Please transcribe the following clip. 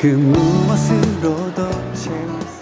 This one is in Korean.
그 무엇으로도 재밌어